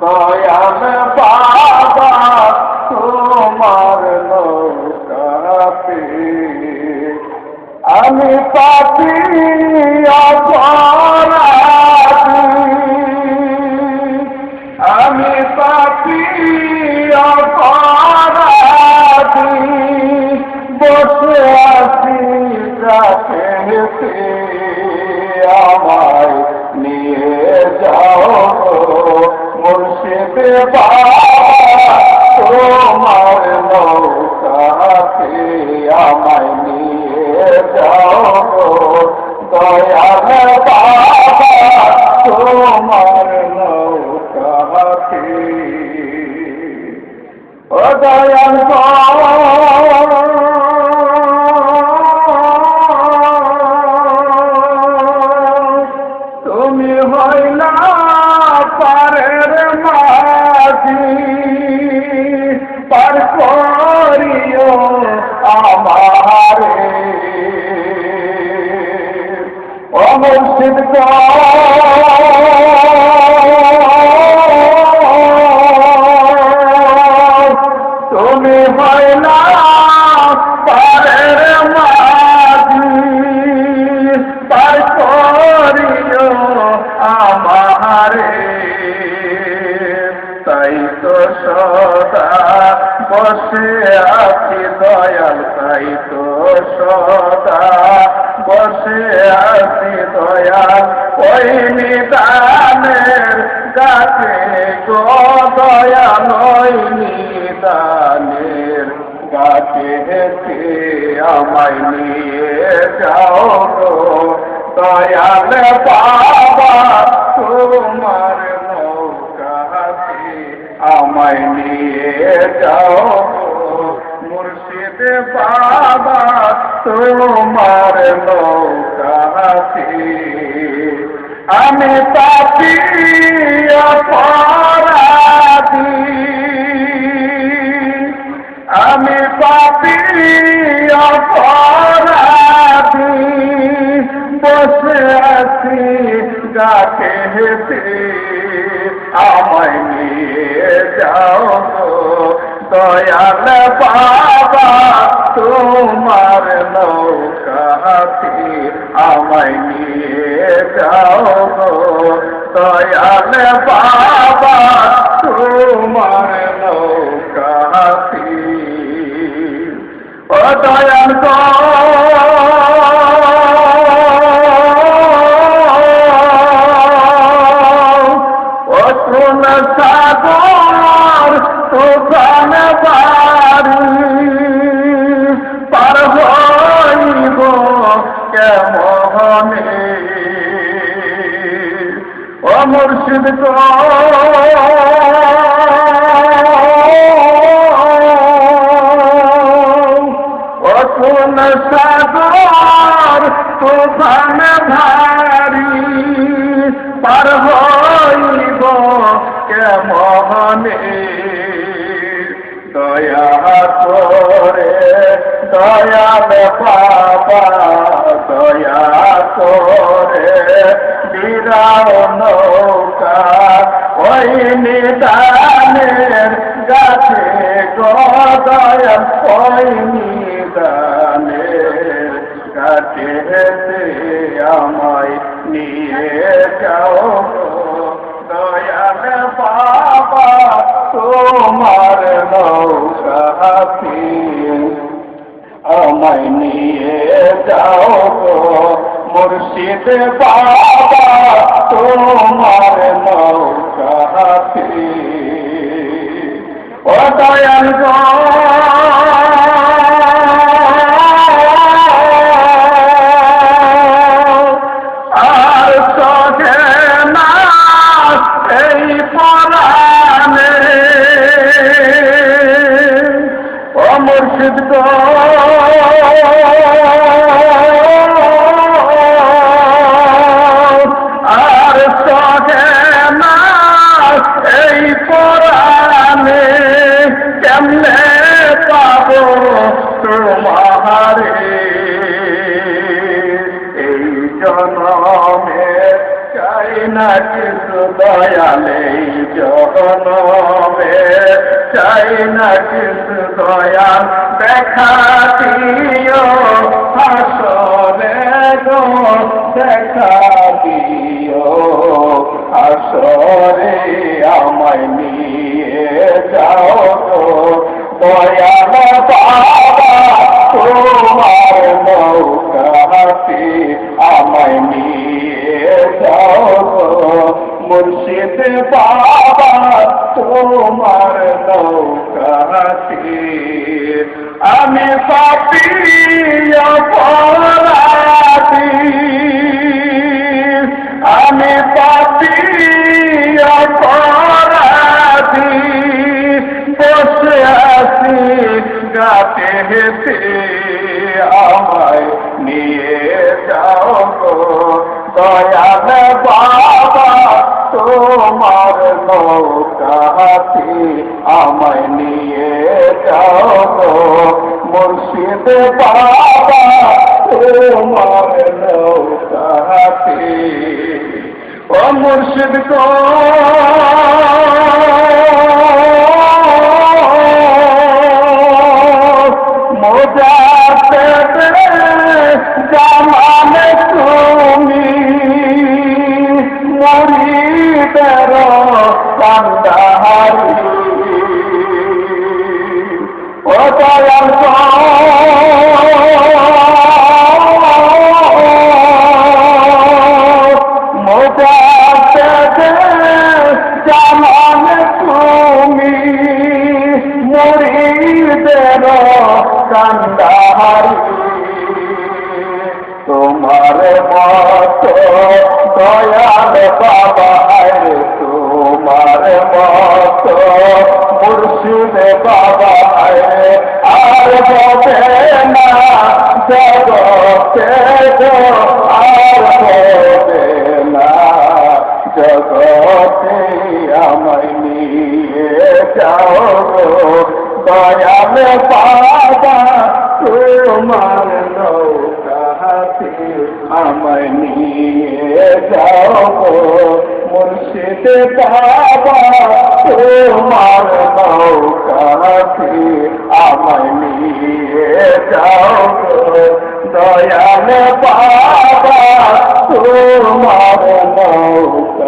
দয়াল বাবা তোমার নৌকাতে আমি পাপি আমি পাপি বসে আছি রাখেতে তোমার নৌকাতে আমায় নিয়ে যাও দয়াল আমারে ও মুর্শিদ সদা বসে আছি দয়াল। ওই নিদানের গাছে গো দয়াল, ওই নিদানের গাছে আমায় নিয়ে যাও গো দয়াল বাবা, তোমার নৌকাতে আমায় নিয়ে যাও মুর্শিদ বাবা তোমার নৌকাতে আমি পাপি অপরাধী। আমি পাপি অপরাধী। বসে আছি গাছে হেতে আমায় নিয়ে যাও দয়াল বাবা তোমার নৌকাতে আমায় নিয়ে যাও দয়াল বাবা তোমার নৌকাতে ও দয়াল কেমনে ও মুর্শিদ ও কোন সাগর তুফান ভারী পার হইব কেমনে? দয়া করে দয়াল বাবা দয়া করে বিরাও নৌকা। ওই নিদানের গাছে গদয়াল ওই নিদানের গাছে আমায় নিয়ে যাও। দয়াল বাবা, তোমার নৌকাতে আমায় নিয়ে যাও মুর্শিদ বাবা তোমার নৌকাতে ও দয়াল আর মুর্শিদ গো। না কিছু দয়ালে এই চাই না কিছু দয়াল দেখা দিও হাসরে গো, দেখা দিও আসরে বাবা তোমার নৌকাতে আমি পাপি অপরাধী আমি পাপি অপরাধী বসে আছি গাতে হেতে আমায় নিয়ে যাও গো। দয়াল বাবা তোমার নৌকাতে আমায় নিয়ে যাও মুর্শিদ বাবা তোমার নৌকাতে ও মুর্শিদ গো কান্দাহারি ও দয়াল জামান তুমি মরিদের কান্দাহারি তোমার মত দয়াল রে তোমার মত মুর্শিদ বাবা আর ববে না জগতে আর ববে না জগতে আমায় নিয়ে যাও গো। বাবা, তোমার আমায় নিয়ে যাও মুর্শিদে বাবা তোমার নৌকাতে আমায় নিয়ে যাও দয়াল বাবা তোমার নৌকা